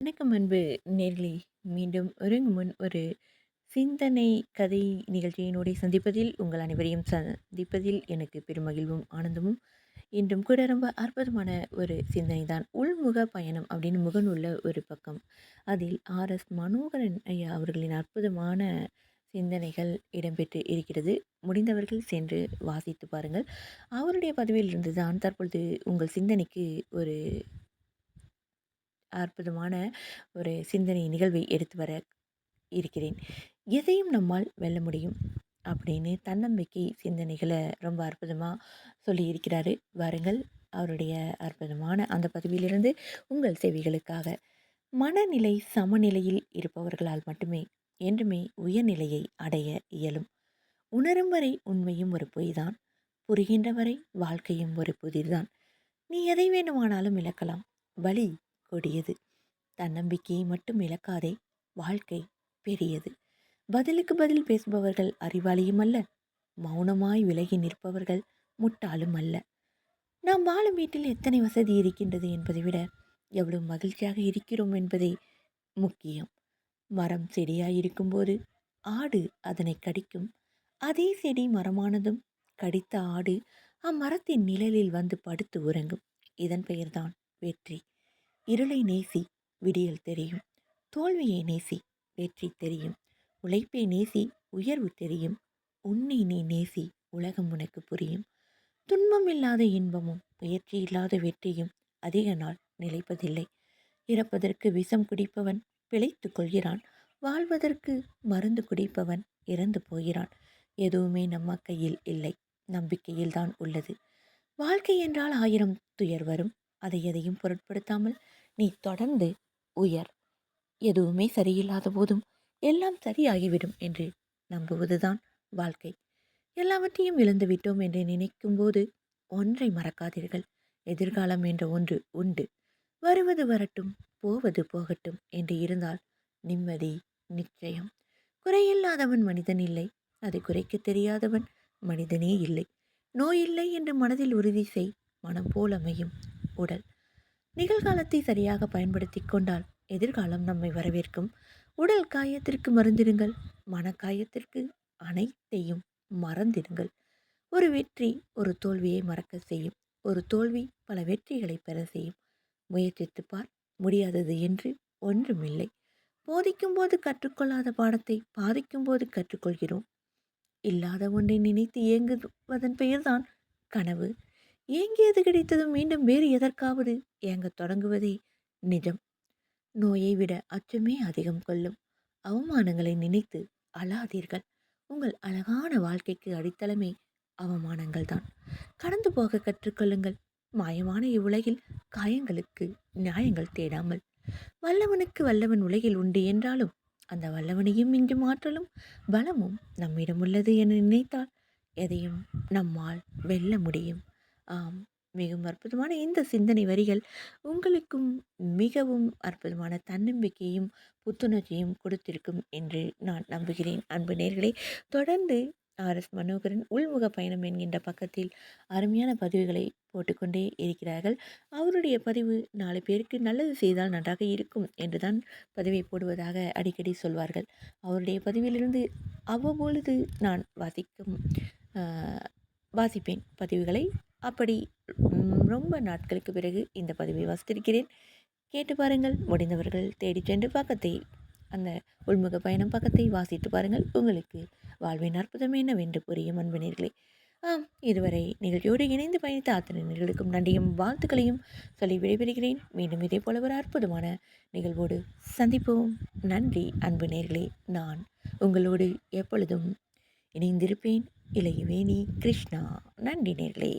வணக்கம் அன்பு நேர்களே. மீண்டும் ஒருங்கு முன் ஒரு சிந்தனை கதை நிகழ்ச்சியினோடு சந்திப்பதில் உங்கள் அனைவரையும் சந்திப்பதில் எனக்கு பெருமகிழ்வும் ஆனந்தமும். இன்றும் கூட ரொம்ப அற்புதமான ஒரு சிந்தனை தான் உள்முக பயணம் அப்படின்னு முகநூலில் ஒரு பக்கம். அதில் ஆர். எஸ். மனோகரன் ஐயா அவர்களின் அற்புதமான சிந்தனைகள் இடம்பெற்று இருக்கிறது. முடிந்தவர்கள் சென்று வாசித்து பாருங்கள். அவருடைய பதிவிலிருந்து தான் தற்பொழுது உங்கள் சிந்தனைக்கு ஒரு அற்புதமான ஒரு சிந்தனை நிகழ்வை எடுத்து வர இருக்கிறேன். எதையும் நம்மால் வெல்ல முடியும் அப்படின்னு தன்னம்பிக்கை சிந்தனைகளை ரொம்ப அற்புதமாக சொல்லியிருக்கிறாரு வாருங்கள் அவருடைய அற்புதமான அந்த பதவியிலிருந்து உங்கள் சேவைகளுக்காக. மனநிலை சமநிலையில் இருப்பவர்களால் மட்டுமே என்றுமே உயர்நிலையை அடைய இயலும். உணரும் வரை உண்மையும் ஒரு பொய்தான் புரிகின்ற வரை வாழ்க்கையும் ஒரு புதிர்தான். நீ எதை வேண்டுமானாலும் இழக்கலாம். வழி கொடியது. தன்னம்பிக்கையை மட்டும் இழக்காதே வாழ்க்கை பெரியது. பதிலுக்கு பதில் பேசுபவர்கள் அறிவாளியும் அல்ல மௌனமாய் விலகி நிற்பவர்கள் முட்டாளும் அல்ல. நாம் வாழும் வீட்டில் எத்தனை வசதி இருக்கின்றது என்பதை விட எவ்வளவு மகிழ்ச்சியாக இருக்கிறோம் என்பதே முக்கியம். மரம் செடியாய் இருக்கும்போது ஆடு அதனை கடிக்கும். அதே செடி மரமானதும் கடித்த ஆடு அம்மரத்தின் நிழலில் வந்து படுத்து உறங்கும். இதன் பெயர்தான் வெற்றி. இருளை நேசி விடியல் தெரியும். தோல்வியை நேசி வெற்றி தெரியும். உழைப்பை நேசி உயர்வு தெரியும். உன்னை நீ நேசி உலகம் உனக்கு புரியும். துன்பம் இல்லாத இன்பமும் முயற்சி இல்லாத வெற்றியும் அதிக நாள் நிலைப்பதில்லை. இறப்பதற்கு விஷம் குடிப்பவன் பிழைத்து கொள்கிறான். வாழ்வதற்கு மருந்து குடிப்பவன் இறந்து போகிறான். எதுவுமே நம்ம கையில் இல்லை. நம்பிக்கையில்தான் உள்ளது. வாழ்க்கை என்றால் ஆயிரம் துயர் வரும். அதை எதையும் பொருட்படுத்தாமல் நீ தொடர்ந்து உயர். எதுவுமே சரியில்லாத போதும் எல்லாம் சரியாகிவிடும் என்று நம்புவதுதான் வாழ்க்கை. எல்லாவற்றையும் இழந்து விட்டோம் என்று நினைக்கும்போது ஒன்றை மறக்காதீர்கள். எதிர்காலம் என்ற ஒன்று உண்டு. வருவது வரட்டும் போவது போகட்டும் என்று இருந்தால் நிம்மதி நிச்சயம். குறையில்லாதவன் மனிதன் இல்லை. அதை குறைக்க தெரியாதவன் மனிதனே இல்லை. நோய் இல்லை என்று மனதில் உறுதி செய். மனம் போல் அமையும். உடல். நிகழ்காலத்தை சரியாக பயன்படுத்தி கொண்டால் எதிர்காலம் நம்மை வரவேற்கும். உடல் காயத்திற்கு மறந்திடுங்கள் மனக்காயத்திற்கு அனைத்தையும் மறந்திடுங்கள். ஒரு வெற்றி ஒரு தோல்வியை மறக்க செய்யும். ஒரு தோல்வி பல வெற்றிகளை பெற செய்யும். முயற்சித்து பார். முடியாதது என்று ஒன்றுமில்லை. போதிக்கும் போது கற்றுக்கொள்ளாத பாடத்தை பாதிக்கும் போது கற்றுக்கொள்கிறோம். இல்லாத ஒன்றை நினைத்து இயங்குவதன் பெயர்தான் கனவு. ஏங்கியது கிடைத்ததும் மீண்டும் வேறு எதற்காவது ஏங்க தொடங்குவதே நிஜம். நோயை விட அச்சமே அதிகம் கொள்ளும். அவமானங்களை நினைத்து அழாதீர்கள். உங்கள் அழகான வாழ்க்கைக்கு அடித்தளமே அவமானங்கள் தான். கடந்து போக கற்றுக்கொள்ளுங்கள். மாயமான இவ்வுலகில் காயங்களுக்கு நியாயங்கள் தேடாமல். வல்லவனுக்கு வல்லவன் உலகில் உண்டு என்றாலும் அந்த வல்லவனையும் மிஞ்சும் மாற்றலும் பலமும் நம்மிடம் உள்ளது என நினைத்தால் எதையும் நம்மால் வெல்ல முடியும். ஆம் மிகவும் அற்புதமான இந்த சிந்தனை வரிகள் உங்களுக்கும் மிகவும் அற்புதமான தன்னம்பிக்கையும் புத்துணர்ச்சியும் கொடுத்திருக்கும் என்று நான் நம்புகிறேன். அன்பு நேர்களை தொடர்ந்து ஆர். எஸ். மனோகரன் உள்முக பயணம் என்கின்ற பக்கத்தில் அருமையான பதிவுகளை போட்டுக்கொண்டே இருக்கிறார்கள். அவருடைய பதிவு நாலு பேருக்கு நல்லது செய்தால் நன்றாக இருக்கும் என்றுதான் பதிவை போடுவதாக அடிக்கடி சொல்வார்கள். அவருடைய பதிவிலிருந்து அவ்வப்பொழுது நான் வாசிக்கும் வாசிப்பேன் பதிவுகளை. அப்படி ரொம்ப நாட்களுக்கு பிறகு இந்த பதிவை வாசித்திருக்கிறேன். கேட்டு பாருங்கள். முடிந்தவர்கள் தேடி சென்று பக்கத்தை அந்த உள்முக பயணம் பக்கத்தை வாசித்து பாருங்கள். உங்களுக்கு வாழ்வின் அற்புதம் என்னவென்று புரியும் அன்பினர்களே. ஆம் இதுவரை நிகழ்ச்சியோடு இணைந்து பயணித்த அத்தனை நிகழ்வுக்கும் நன்றியும் வாழ்த்துக்களையும் சொல்லி விடைபெறுகிறேன். மீண்டும் இதே போல ஒரு அற்புதமான நிகழ்வோடு சந்திப்போம். நன்றி அன்பு நேர்களே நான் உங்களோடு எப்பொழுதும் இணைந்திருப்பேன். இளையவேணி கிருஷ்ணா. நன்றி நேர்களே.